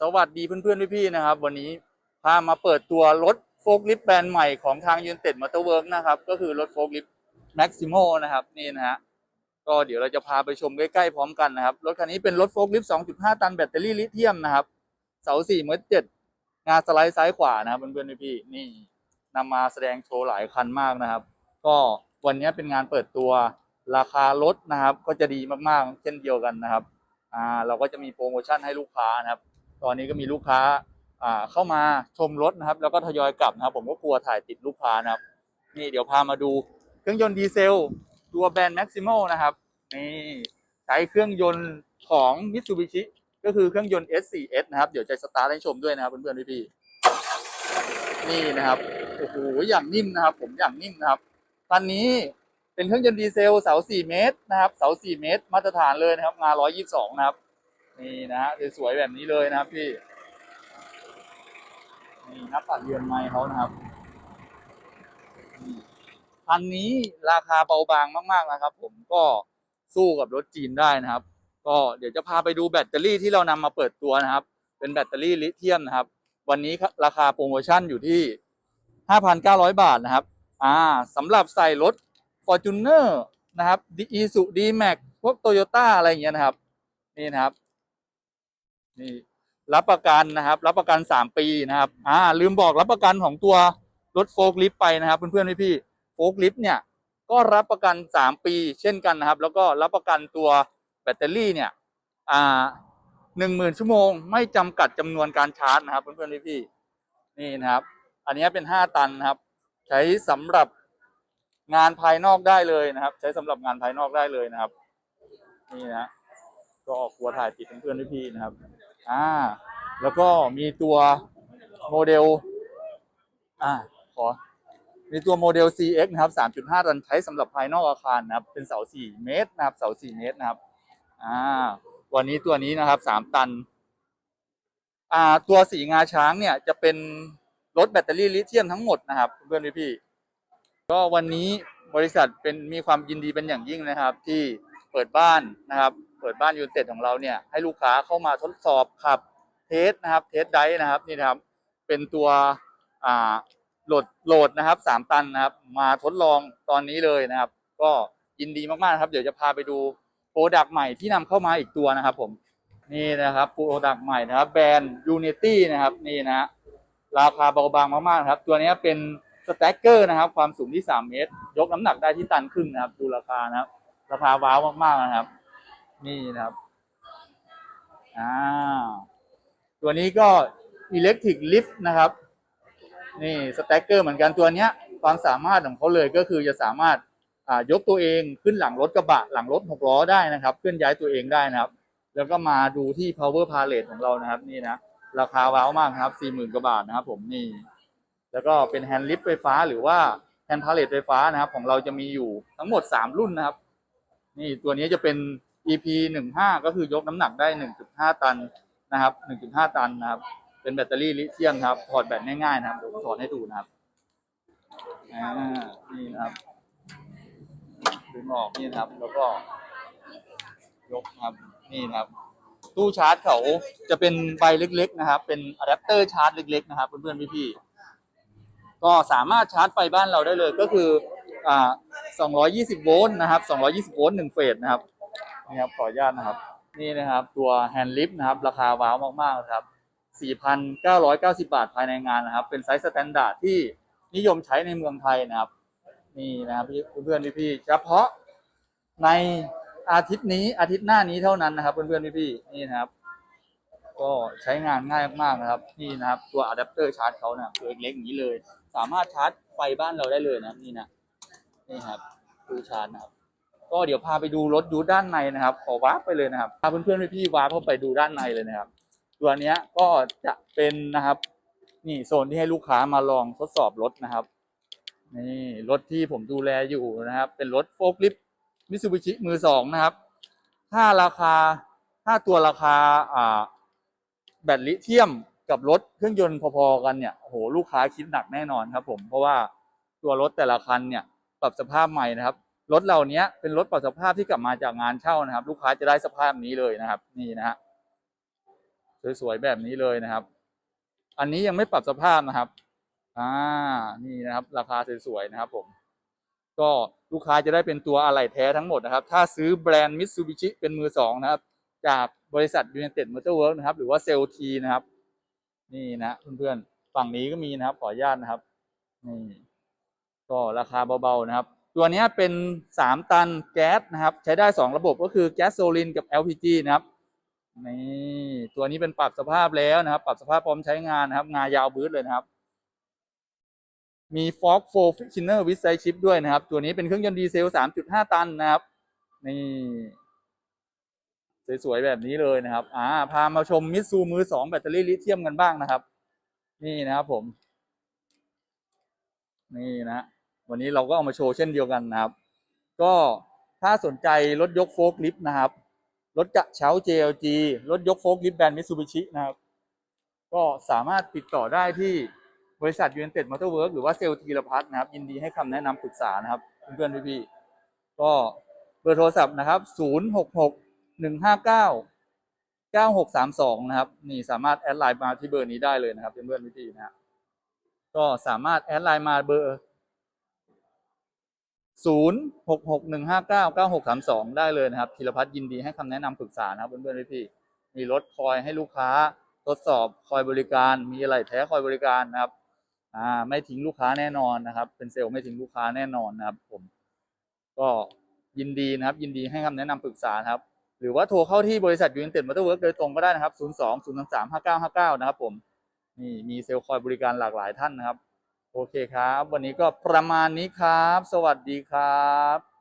สวัสดีเพื่อนๆพี่ๆนะครับ วันนี้พามาเปิดตัวรถโฟล์คลิฟต์แบรนด์ใหม่ของทางยูนเต็ดมอเตอร์เวิร์กนะครับ ก็คือรถโฟล์คลิฟต์แม็กซิโมนะครับนี่นะฮะก็เดี๋ยวเราจะพาไปชมใกล้ๆพร้อมกันนะครับ รถคันนี้เป็นรถโฟล์คลิฟต์2.5 ตันแบตเตอรี่ลิเธียมนะครับ เสา4เมตรเจดงาสไลด์ซ้ายขวานะครับเพื่อนๆพี่ๆนี่นำมาแสดงโชว์หลายคันมากนะครับ ก็วันนี้เป็นงานเปิดตัวราคารถนะครับ ก็จะดีมากๆ เช่นเดียวกันนะครับอ่าเราก็จะมีโปรโมชั่นให้ลูกค้านะครับ ตอนนี้ก็มีลูกค้าเข้ามาชมรถนะครับ แล้วก็ทยอยกลับนะครับ ผมก็กลัวถ่ายติดลูกค้านะครับ นี่เดี๋ยวพามาดูเครื่องยนต์ดีเซล ตัวแบรนด์ Maximo นะครับนี่ใช้เครื่องยนต์ของ Mitsubishi ก็คือเครื่องยนต์ S4S นะครับ เดี๋ยวจะสตาร์ทให้ชมด้วยนะครับเพื่อนๆพี่ๆนี่นะครับโอ้โหอย่างนิ่มนะครับ ผมอย่างนิ่มนะครับคันนี้เป็นเครื่องยนต์ดีเซลเสา4เมตรนะครับ เสา4เมตร มาตรฐานเลยนะครับงา122 นะครับ นี่นะฮะสวยๆแบบนี้เลยนะครับพี่ นี่นับตัดเรือนไม้เขานะครับนี่คันนี้ราคาเบาบางมาก ๆ นะครับ ผมก็สู้กับรถจีนได้นะครับ ก็เดี๋ยวจะพาไปดูแบตเตอรี่ที่เรานำมาเปิดตัวนะครับ เป็นแบตเตอรี่ลิเธียมนะครับ วันนี้ราคาโปรโมชั่นอยู่ที่ 5,900 บาทนะครับ อ่าสำหรับใส่รถ Fortuner นะครับ e s u d m a x พวก Toyota อะไรอย่างเงี้ยนะครับ นี่นะครับ นี่รับประกันนะครับ รับประกันสามปีนะครับ อ่า ลืมบอกรับประกันของตัวรถโฟล์คลิฟต์ไปนะครับ เพื่อนๆพี่ๆโฟล์คลิฟต์เนี่ยก็รับประกันสามปี เช่นกันนะครับ แล้วก็รับประกันตัวแบตเตอรี่เนี่ย อ่าหนึ่งหมื่นชั่วโมง ไม่จำกัดจำนวนการชาร์จนะครับ เพื่อนๆพี่ๆนี่นะครับ อันนี้เป็นห้าตันนะครับ ใช้สำหรับงานภายนอกได้เลยนะครับ ใช้สำหรับงานภายนอกได้เลยนะครับ นี่นะ ก็กลัวถ่ายติดเพื่อนๆพี่นะครับ อ่า แล้วก็มีตัวโมเดล อ่า ขอ มีตัวโมเดล CX นะครับ 3.5 ตันใช้สำหรับภายนอกอาคารนะครับ เป็นเสา 4 เมตรนะครับ เสา 4 เมตรนะครับ อ่าตัวนี้ตัวนี้นะครับ 3 ตัน อ่า ตัวสีงาช้างเนี่ยจะเป็นรถแบตเตอรี่ลิเธียมทั้งหมดนะครับ เพื่อนๆพี่ ก็วันนี้บริษัทเป็นมีความยินดีเป็นอย่างยิ่งนะครับ ที่ ปิดบ้านนะครับ เปิดบ้านยูนเต็ดของเราเนี่ยให้ลูกค้าเข้ามาทดสอบขับเทสนะครับ เทสไดนะครับนี่นะครับ เป็นตัวอ่าโหลดโหลดนะครับสามตันนะครับ มาทดลองตอนนี้เลยนะครับ ก็ยินดีมากๆครับ เดี๋ยวจะพาไปดูโปรดักต์ใหม่ที่นำเข้ามาอีกตัวนะครับผมนี่นะครับโปรดักต์ใหม่นะครับ แบรนด์ Unity นะครับนี่นะ ราคาเบาบางมากๆครับ ตัวนี้เป็นสแต็กเกอร์นะครับ ความสูงที่ 3 เมตร ยกน้ำหนักได้ที่ตันครึ่งนะครับ ดูราคานะครับ ราคาว้าวมากๆนะครับ นี่นะครับอ่าตัวนี้ก็ Electric Lift นะครับ นี่สแต็กเกอร์เหมือนกันตัวเนี้ย ความสามารถของเขาเลยก็คือจะสามารถอ่ายกตัวเองขึ้นหลังรถกระบะหลังรถหกล้อได้นะครับเคลื่อนย้ายตัวเองได้นะครับ แล้วก็มาดูที่ power palette ของเรานะครับ นี่นะราคาว้าวมากครับสี่หมื่นกว่าบาทนะครับ ผมนี่ แล้วก็เป็นแฮนด์ลิฟต์ไฟฟ้าหรือว่าแฮนด์พาเลตไฟฟ้านะครับ ของเราจะมีอยู่ทั้งหมดสามรุ่นนะครับ นี่ตัวนี้จะเป็น EP หนึ่งห้าก็คือยกน้ำหนักได้หนึ่งจุดห้าตันนะครับหนึ่งจุดห้าตันนะครับ เป็นแบตเตอรี่ลิเธียมครับถอดแบตง่ายๆนะครับเดี๋ยวผมถอดให้ดูนะครับอ่านี่นะครับดึงออกนี่นะครับ แล้วก็ยกครับนี่นะครับ ตู้ชาร์จเขาจะเป็นใบเล็ก ๆ นะครับ เป็นอะแดปเตอร์ชาร์จเล็ก ๆ นะครับเพื่อนๆพี่ๆก็สามารถชาร์จไฟบ้านเราได้เลยก็คือ อ่า220 โวลต์นะครับ 220 โวลต์หนึ่งเฟสนะครับนี่ครับขออนุญาตนะครับ นี่นะครับตัวแฮนด์ลิฟต์นะครับ ราคาว้าวมากๆนะครับ 4,990 บาทภายในงานนะครับ เป็นไซส์สแตนดาร์ดที่นิยมใช้ในเมืองไทยนะครับ นี่นะครับพี่เพื่อนๆพี่ๆเฉพาะในอาทิตย์นี้อาทิตย์หน้านี้เท่านั้นนะครับ เพื่อนๆพี่ๆนี่นะครับ ก็ใช้งานง่ายมากๆนะครับ นี่นะครับ ตัวอะแดปเตอร์ชาร์จเขาเนี่ยตัวเล็กๆอย่างนี้เลย สามารถชาร์จไฟบ้านเราได้เลยนะนี่นะ นี่ครับตู้ชาร์จนะครับ ก็เดี๋ยวพาไปดูรถยูด้านในนะครับ ขอวาร์ปไปเลยนะครับพาเพื่อนๆพี่ๆวาร์ปเข้าไปดูด้านในเลยนะครับ ตัวเนี้ยก็จะเป็นนะครับ นี่โซนที่ให้ลูกค้ามาลองทดสอบรถนะครับ นี่รถที่ผมดูแลอยู่นะครับ เป็นรถโฟล์คลิฟมิซูบิชิมือสองนะครับถ้าราคาถ้าตัวราคาอ่าแบตลิเธียมกับรถเครื่องยนต์พอๆกันเนี่ยโหลูกค้าคิดหนักแน่นอนครับผมเพราะว่าตัวรถแต่ละคันเนี่ย ปรับสภาพใหม่นะครับรถเหล่านี้เป็นรถปรับสภาพที่กลับมาจากงานเช่านะครับ ลูกค้าจะได้สภาพนี้เลยนะครับ นี่นะฮะสวยๆแบบนี้เลยนะครับ อันนี้ยังไม่ปรับสภาพนะครับอ่านี่นะครับ ราคาสวยๆนะครับ ผม ก็ลูกค้าจะได้เป็นตัวอะไหล่แท้ทั้งหมดนะครับ ถ้าซื้อแบรนด์มิตซูบิชิเป็นมือสองนะครับ จากบริษัท United Motor Works นะครับ หรือว่าเซลทีนะครับ นี่นะเพื่อนๆฝั่งนี้ก็มีนะครับ ขออนุญาตนะครับนี่ ก็ราคาเบาๆนะครับ ตัวนี้เป็น 3 ตันแก๊สนะครับ ใช้ได้ 2 ระบบก็คือแก๊สโซลินกับ LPG นะครับนี่ตัวนี้เป็นปรับสภาพแล้วนะครับ ปรับสภาพพร้อมใช้งานนะครับ งายาวบืดเลยนะครับ มี Fork 4 Frictioner with Side Shift ด้วยนะครับ ตัวนี้เป็นเครื่องยนต์ดีเซล 3.5 ตันนะครับ นี่สวยๆแบบนี้เลยนะครับ อ่า พามาชมมิตซูมือสองแบตเตอรี่ลิเธียมกันบ้างนะครับ นี่นะครับผม นี่นะ วันนี้เราก็เอามาโชว์เช่นเดียวกันนะครับ ก็ถ้าสนใจรถยกโฟล์คลิฟต์นะครับ รถกระเช้า JLG รถยกโฟล์คลิฟต์แบรนด์มิตซูบิชินะครับ ก็สามารถติดต่อได้ที่บริษัท United Motor Works หรือว่าเซลล์ธีรพัฒน์นะครับ ยินดีให้คำแนะนำปรึกษานะครับ เพื่อนๆพี่ๆก็เบอร์โทรศัพท์นะครับ 066 159 9632 นะครับ นี่สามารถแอดไลน์มาที่เบอร์นี้ได้เลยนะครับเพื่อนๆพี่ๆนะครับก็สามารถแอดไลน์มาเบอร์ ศูนย์หกหกหนึ่งห้าเก้าเก้าหกสามสองได้เลยนะครับธีรพัฒน์ยินดีให้คำแนะนำปรึกษานะครับเพื่อนๆพี่ๆมีรถคอยให้ลูกค้าทดสอบคอยบริการ มีอะไรแท้คอยบริการนะครับอ่าไม่ทิ้งลูกค้าแน่นอนนะครับ เป็นเซลล์ไม่ทิ้งลูกค้าแน่นอนนะครับ ผม ก็ยินดีนะครับ ยินดีให้คำแนะนำปรึกษานะครับ หรือว่าโทรเข้าที่บริษัทยูนิเต็ดมอเตอร์เวิร์กโดยตรงก็ได้นะครับ 0 2 0 3 5 9 5 9 นะครับผมนี่มีเซลล์คอยบริการหลากหลายท่านนะครับ โอเคครับ วันนี้ก็ประมาณนี้ครับ สวัสดีครับ